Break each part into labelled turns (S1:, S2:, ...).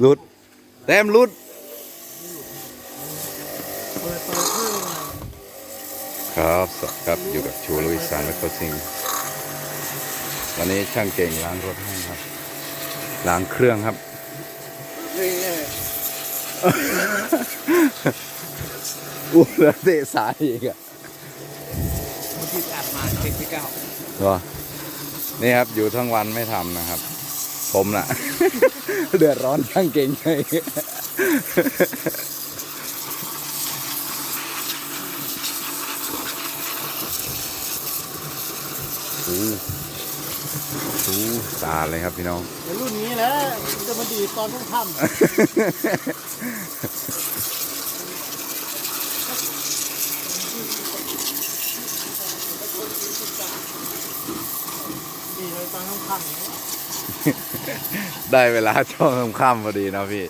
S1: หลุดแต้มหลุด
S2: เปิดเปิดเครื่องมา
S1: ครับสวัสดีครับอยู่กับชูลุยสารและโคชซิงวันนี้ช่างเก่งล้างรถให้ครับล้างเครื่องครับ
S2: เฮ้ยเนี่ย
S1: อู้แล้วเตะสายอีกอะ
S2: มันที่อัดมาเทคนิคเก้า
S1: เหรอนี่ครับอยู่ทั้งวันไม่ทำนะครับ ผมน่ะ เดือดร้อนช่างเก่งไงอู้อู้สาดเลยครับพี่น้อง
S2: เดี๋ยวรุ่นนี้และมันจะมาดีดตอนต้องทำดีเลยตอนต้องทำอย่างนี้
S1: ได้เวลาช่วงค่ำๆพอดีนะพี่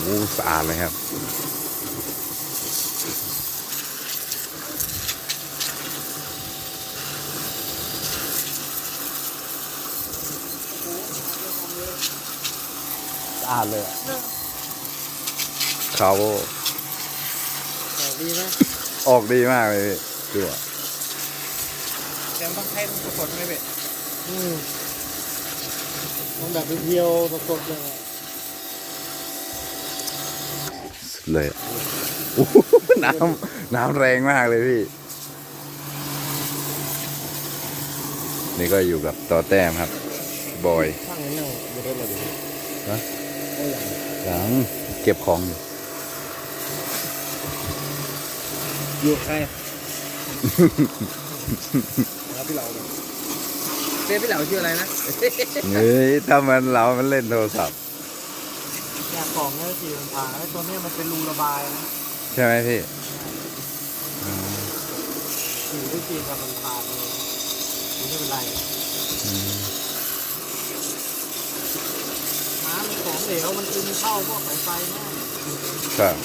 S1: โอ้สะอาดเลยครับ สะอาดเลยอะเขา
S2: แต่ดีไหม
S1: ออกดีมากเลยพี่ ดูอะ
S2: แต่ต้องใช้ต้องสดๆไหมเบ๊อืมมันแบบเพียวๆสดๆเลยอะ
S1: สุดเลยอะโอ้โหน้ำน้ำแรงมากเลยพี่ นี่ก็อยู่กับต่อแต้มครับ บอย
S2: ช่างนี่ยังไม่ได้เลย
S1: ฮะ
S2: ได้ยัง
S1: หลังเก็บของอยู่
S2: อยู่ใคร แล้วพี่เหลาเนี่ยเรียกพี่เหลาชื่ออะไรนะ
S1: เฮ้ยถ้ามันเรามันเล่นโทรศัพท์
S2: อยากของเนี่ยสี่มันผ่าไอ้ตัวเนี้ยมันเป็นรูระบายนะ
S1: ใช่ไหมพี่อืม
S2: สีที่จีนกับมันผ่านเลยไม่เป็นไร
S1: อืม
S2: น้ำมันของเหลวมันซึมเข้าพวกสายไฟเนี่ย
S1: ครับ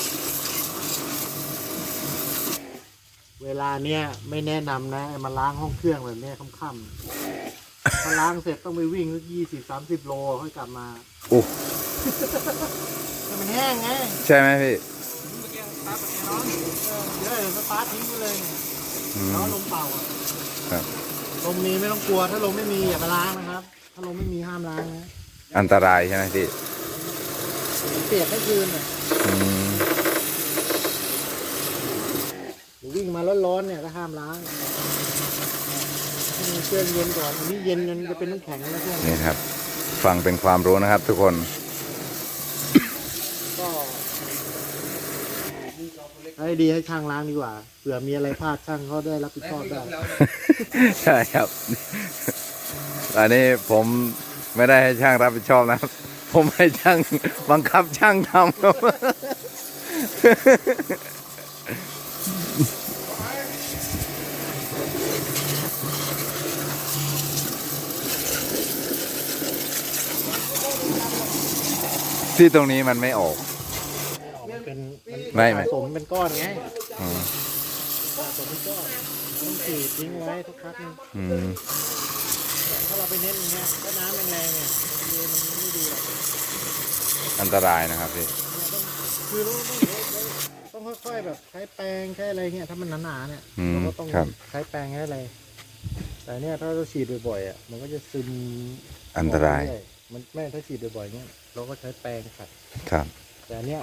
S2: เวลาเนี้ยไม่แนะนำนะไอ้มาล้างห้องเครื่องแบบเนี้ยค่ำๆพอล้างเสร็จต้องไปวิ่งสักยี่สิบสามสิบโลค่อยกลับมา
S1: โอ้
S2: ให้มันแห้งไง
S1: ใช่ไหมพี่
S2: เออเดี๋ยวเดี๋ยวสตาร์ททิ้งไปเลย
S1: อืม
S2: แล้วลมเป่าอะ
S1: ครับ
S2: ลมมีไม่ต้องกลัว ถ้าลมไม่มีอย่าไปล้างนะครับ ถ้าลมไม่มีห้ามล้างนะ
S1: อันตรายใช่ไหมพี่
S2: เปียกได้คืนอะ
S1: อืม
S2: หรือ วิ่งมาร้อนๆเนี่ยก็ห้ามล้างให้มันเครื่องเย็นก่อนอันนี้เย็นจนจะเป็นน้ำแข็งแล้วเครื่อง
S1: นี่ครับ ฟังเป็นความรู้นะครับ ทุกคน
S2: ก็ให้ดีให้ช่างล้างดีกว่าเผื่อมีอะไรพลาดช่างเขาได้รับผิดชอบได้
S1: ใช่ครับ อันนี้ผมไม่ได้ให้ช่างรับผิดชอบนะครับ ผมให้ช่างบังคับช่างทำครับ ที่ตรงนี้มันไม่ออก
S2: มันเป็นมัน
S1: ไม่ไม่
S2: สะสมเป็นก้อนไง
S1: อืม
S2: สะสมเป็นก้อนต้องขีดทิ้งไว้ทุกครั้งนึง
S1: อืม
S2: ถ้าเราไปเน้นอย่างเงี้ยถ้าน้ำแรงๆเนี่ยดีมันไม่ดีหรอก
S1: อันตรายนะครับพี่
S2: คือเราต้องต้องค่อยๆแบบใช้แปรงใช้อะไรเงี้ยถ้ามันหนาๆเนี่ย
S1: อืม
S2: เราก็ต้อง
S1: ครับ
S2: ใช้แปรงใช้อะไรแต่เนี่ยถ้าเราฉีดบ่อยๆอะมันก็จะซึม
S1: อันตราย
S2: ออกเๆมันแม่ถ้าฉีดบ่อยๆเนี่ย เราก็ใช้แปรงขัด
S1: ครับ
S2: แต่อันเนี่ย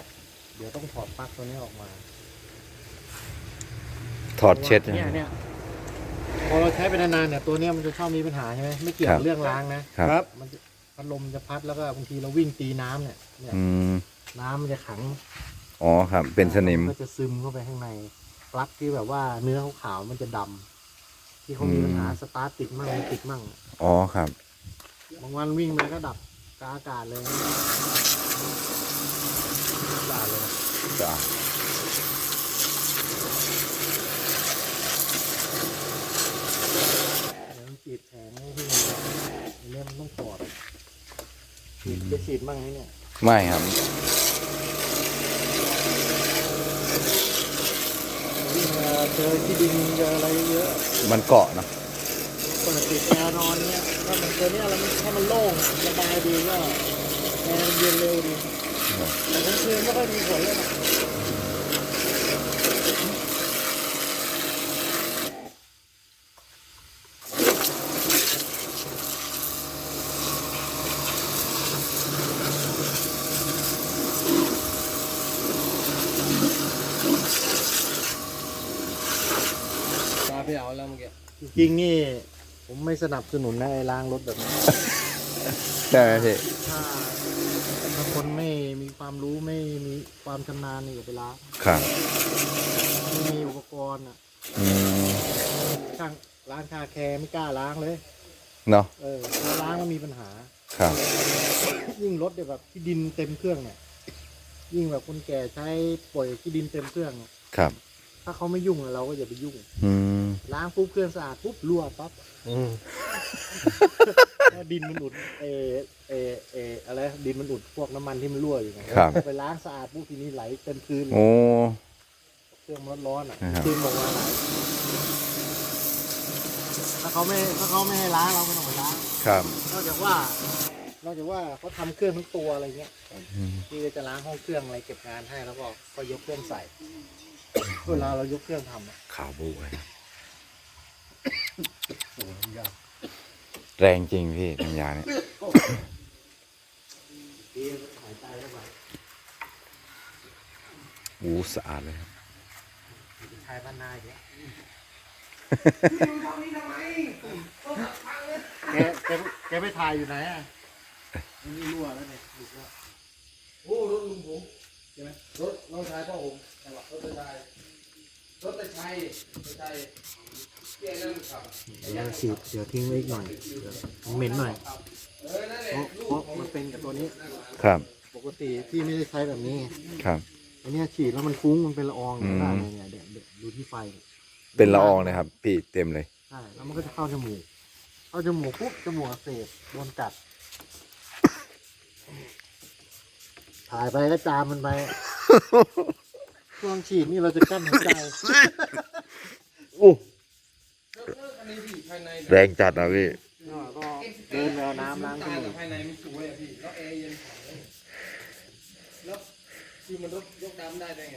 S2: เดี๋ยวต้องถอดปลั๊กตัวนี้ออกมา
S1: ถอดเช็ด
S2: เนี่ยเนี่ยพอเราใช้ไปนานๆเนี่ยตัวเนี้ยมันจะชอบมีปัญหาใช่ไหมไม่เกี่ยว
S1: ครั
S2: กับบเรื่องล้างนะครับ มันจะพัดลมจะพัดแล้วก็บางทีเราวิ่งตีน้ำเนี่ยเนี่ย
S1: อืม
S2: น้ำมันจะขัง
S1: อ๋อครับ เป็นสนิม
S2: ก็จะซึมเข้าไปข้างในปลั๊กที่แบบว่าเนื้อขาวๆมันจะดำที่เขามี
S1: อืม
S2: ปัญหาสตาร์ทติดมั่งไม่ติดมั่ง
S1: อ๋อครับ
S2: บางวันวิ่งไปก็ดับ กลางอากาศเลยอากาศเลย
S1: สะอาด
S2: เดี๋ยวมันฉีดแผงให้ที่มันอันเนี้ยมันต้องถอดฉีดจะฉีดมั่งไหมเนี่ย
S1: ไม่ครับ
S2: วิ่งมาเจอที่ดินเจออะไรเยอะ
S1: มันเกาะเนอะ
S2: ๆก็ปิดติดแอร์นอนเนี่ยถ้ามันตัวเนี้ยเราถ้ามันโล่งระบายดีก็แอร์มันเย็นเร็วดีแต่กลางคืนไม่ค่อยมีผลเลยนะ
S3: ตาไปเอาแล้วเมื่อกี้
S2: จริงๆนี่ ผมไม่สนับสนุนนะไอ้ล้างรถแบบนี้
S1: ใช่ไหมพี่
S2: ถ้าถ้าคนไม่มีความรู้ไม่มีความชำนาญนี่อย่าไปล้าง
S1: ครับ
S2: ไม่มีอุปกรณ์อะ
S1: อืม
S2: ช่างล้างคาแคร์ไม่กล้าล้างเลย
S1: เนาะ
S2: เออเราล้างแล้วมีปัญหา
S1: ครับ
S2: ยิ่งรถเนี่ยแบบที่ดินเต็มเครื่องเนี่ย ยิ่งแบบคนแก่ใช้ปล่อยที่ดินเต็มเครื่องเนี่ย
S1: ครับ
S2: ถ้าเขาไม่ยุ่งอะเราก็อย่าไปยุ่ง
S1: อืม
S2: ล้างปุ๊บเครื่องสะอาดปุ๊บรั่วปั๊บแล้วดินมันอุดเออเออเอออะไรดินมันอุดพวกน้ำมันที่มันรั่วอยู่ไง
S1: ครับ
S2: ไปล้างสะอาดปุ๊บทีนี้ไหลเต็มพื้นเลย
S1: โอ้
S2: เครื่องมันร้อนๆอะ
S1: นะครับ
S2: ดึงออกมาไหลถ้าเขาไม่ถ้าเขาไม่ให้ล้างเราไม่ต้องไปล้าง
S1: ครับ
S2: นอกจากว่า นอกจากว่าเขาทำเครื่องทั้งตัวอะไรเงี้ย
S1: อืม
S2: ที่จะล้างห้องเครื่องอะไรเก็บงานให้แล้วก็ก็ยกเครื่องใส่ เวลาเรายกเครื่องทำอะ
S1: ข่าวบูไว้แรงจริงพี่น้ำยาเนี่ย
S2: ดีหายใจเข้าไป
S1: อู้สะอาดเลยครับ
S2: ชายบ้านนายเนี่ยแกแกแกไปถ่ายอยู่ไหนอะมันนี่รั่วแล้วเนี่ยหลุดแล้ว
S3: โอ้รถลุงผมใช่ไหมรถน้องชายพ่อผม จังหวะรถตะชายรถตะชัยตะชัยเตี้ยนั่นขับ
S2: เดี๋ยวฉีดเดี๋ยวทิ้งไว้อีกหน่อยเดี๋ยวมันเหม็นหน่อย
S3: เออนั่นแหละ
S2: เพราะเพราะมันเป็นกับตัวนี้
S1: ครับ
S2: ปกติพี่ไม่ได้ใช้แบบนี้
S1: ครับ
S2: อันเนี้ยฉีดแล้วมันฟุ้งมันเป็นละออง
S1: อืม
S2: ได้เลยเนี่ยเดี๋ยวเดี๋ยวดูที่ไฟเนี่ย
S1: เป็นละอองเลยครับ พี่เต็มเลย
S2: ใช่แล้วมันก็จะเข้าจมูกเข้าจมูกปุ๊บจมูกอักเสบโดนกัดถ่ายไปก็จามมันไป ช่วงฉีดนี่เราจะกั้นหายใจ
S1: อู้
S3: แล้วคันนี้พี่ภายใน
S1: แรงจัดนะพี่
S2: ก็เดินไปเอาน้ำล้างจ
S3: ตา
S2: มู
S3: กับ
S2: ก
S3: ภายในมันสวยอะพี่แล้วแอร์เย็นแล้วคือมันรถยกน้ำได้ได้ไง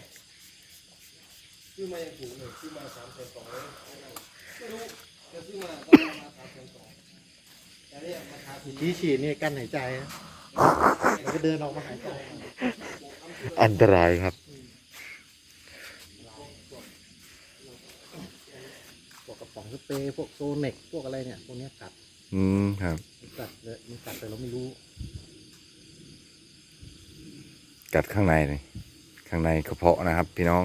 S3: ซื้อมาอย่างถูกเลยซื้อมาสามแสนสองเลยไม่รู้จะซื้อมาตอนราคาสามแสนสองแต่เนี่ยราคาถูก
S2: ที่ฉีดนี่กั้นหายใจนะแล้วก็เดินออกมาหายใจ
S1: อันตรายครับ
S2: พวกกระป๋อง สเปรย์พวกโซเน็กพวกอะไรเนี่ยพวกเนี้ยกัด
S1: อืมครับ
S2: มันกัดเลยมันกัดแต่เราไม่รู้
S1: กัดข้างในเลยข้างในกระเพาะนะครับ พี่น้อง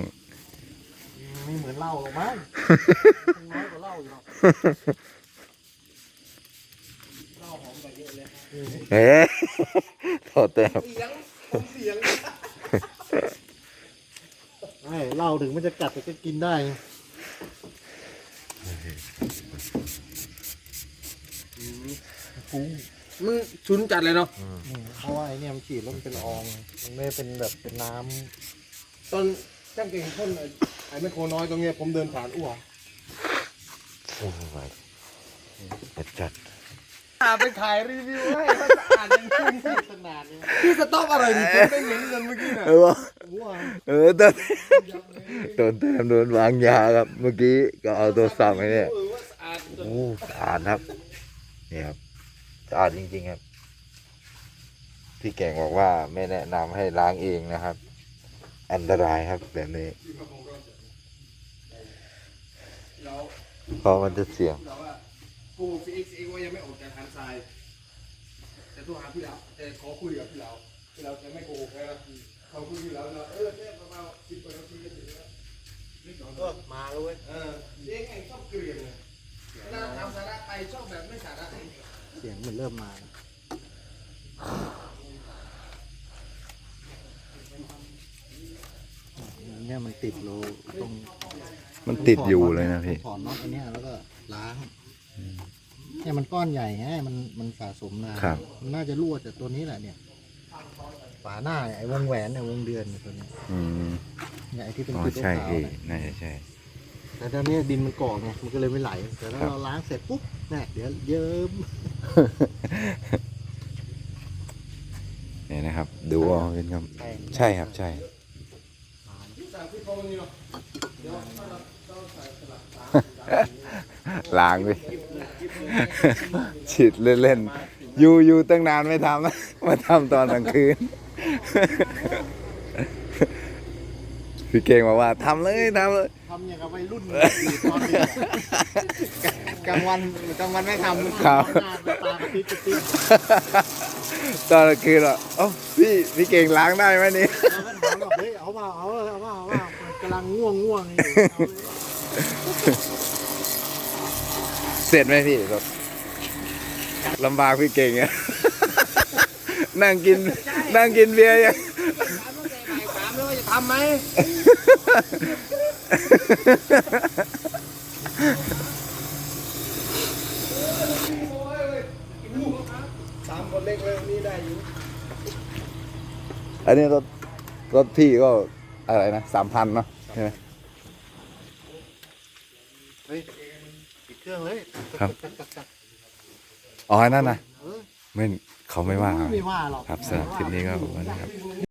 S2: ไม่เหมือนเหล้าหรอกมั้ง มันน้อยกว่าเหล้าอยู่หรอก
S3: เหล้าหอมกว่าเยอะเลย
S1: เอ๊ะโทษแต่ครับ
S3: เสียงผมเสียง
S2: ใช่เหล้าถึงมันจะกัดแต่ก็กินได้ไง ฟุ้ง
S3: มึงชุนจัดเลยเนาะ
S2: อืมเพราะว่าไอ้เนี่ยมันฉีดแล้วมันเป็นละออง มันไม่ได้เป็นแบบเป็นน้
S3: ตอนจ้างเก่งพ่นไอ้ไอ้แมคโครน้อยตรงเนี้ยผมเดินผ่านอ้วก
S1: โอ้ยจัด
S3: อ่าไปถ่ายรีวิวให้มันสะอาดจริงำ
S2: ตั้งนานเนี่ย
S3: ๆพี่สต็อปอะไรดิผมไม่เหม็นกันเมื่อกี้น่ะ
S1: เออวะ
S2: ว้า
S1: เออตอน ตอนแต้มโดนวางยาครับ เมื่อกี้ก็เอาตัวสั่งไว้เนี่ย
S3: เออว่าสะอาดจน
S1: โอ้สะอาดครับนี่ครับสะอาดจริง ๆครับ พี่แก่งบอกว่าไม่แนะนำให้ล้างเองนะครับ อันตรายครับแบบนี้เพราะมันจะเสี่ยง
S3: เราว่ากูฟีเอ็กซ์เองว่ายังไม่ออกจากทางทรายแต่ตัวหาพี่เราแต่ขอคุยกับพี่เราพี่เราจะไม่โกหกนะ เขาคุยพี่เราเนาะเออเนี่ยประมาณสิบกว่านาทีก็ถึงแล้วนิดหน่อย
S2: ก็มาแล้วเว้ย
S3: เออเองไงชอบเกลียนไงเวลาทำสาระไปชอบแบบไม่สาระ
S2: เสียงมันเริ่มมาแล้วเนี่ยมันติดโลตรง
S1: มันติดอยู่เลยนะพี่
S2: ถอนน็อตอันเนี้ยแล้วก็ล้างเนี่ยมันก้อนใหญ่ไงมันมันสะสมนาน
S1: ครับ
S2: มันน่าจะรั่วจากตัวนี้แหละเนี่ย ฝาหน้าเนี่ยไอ้วงแหวนเนี่ยวงเดือนเนี่ยตัวเนี้ย
S1: อืม
S2: เนี่ยไอ้ที่เป็น
S1: อ๋อ
S2: จุด
S1: ใช่
S2: ขาว
S1: พี่
S2: ๆเนี่ย
S1: น่าจะใช่
S2: แต่ตอนนี้ดินมันก่อไงมันก็เลยไม่ไหลแต่ถ้า
S1: ครับ
S2: เราล้างเสร็จปุ๊บเนี่ยเดี๋ยวเยิ้ม
S1: เนี่ยนะครับ ดูเอาเป็นครับใช่ครับใช่
S3: สั่งที่เขานี่เนาะเดี๋ยวถ้าเราเราใส่สลับ
S1: ล้างดิ ฉีดเล่นๆ อยู่อยู่ตั้งนานไม่ทำ มาทำตอนกลางคืน พี่เก่งบอกว่าทำเลยทำเลย
S2: ทำอย่างกับวัยรุ่นอยู่ตอนเด็กอะ
S3: กลางวันกลางวันไม่ทำ
S1: ครับ
S2: หน้าตากระพริบกระพริบ
S1: ตอนกลางคืนอะเอ้าพี่พี่เก่งล้างได้ไหมนี่
S2: เราก็ถามแบบเฮ้ยเอาเปล่าเอาเปล่าเอาเปล่าเอาเปล่ากำลังง่วงง่วงอยู่เอาเลย
S1: เสร็จไหมพี่รถลำบากพี่เก่งอะ นั่งกิน นั่งกินเบียร์ยัง
S3: ถามเลยว่าจะทำไหมสามคนเล็กเลยวันนี้ได้อยู่
S1: อันนี้รถรถพี่ก็อะไรนะสามพันเนาะใช่ไหม
S2: เฮ้ยปิดเครื่องเลย
S1: ครับ
S2: จัดจัดจัด
S1: อ๋ออันนั่นนะ
S2: เออ
S1: ไม่ เขาไม่ว่า
S2: ไม่ว่าหรอก
S1: ครับสำหรับคลิปนี้ก็ประมาณนี้ครับ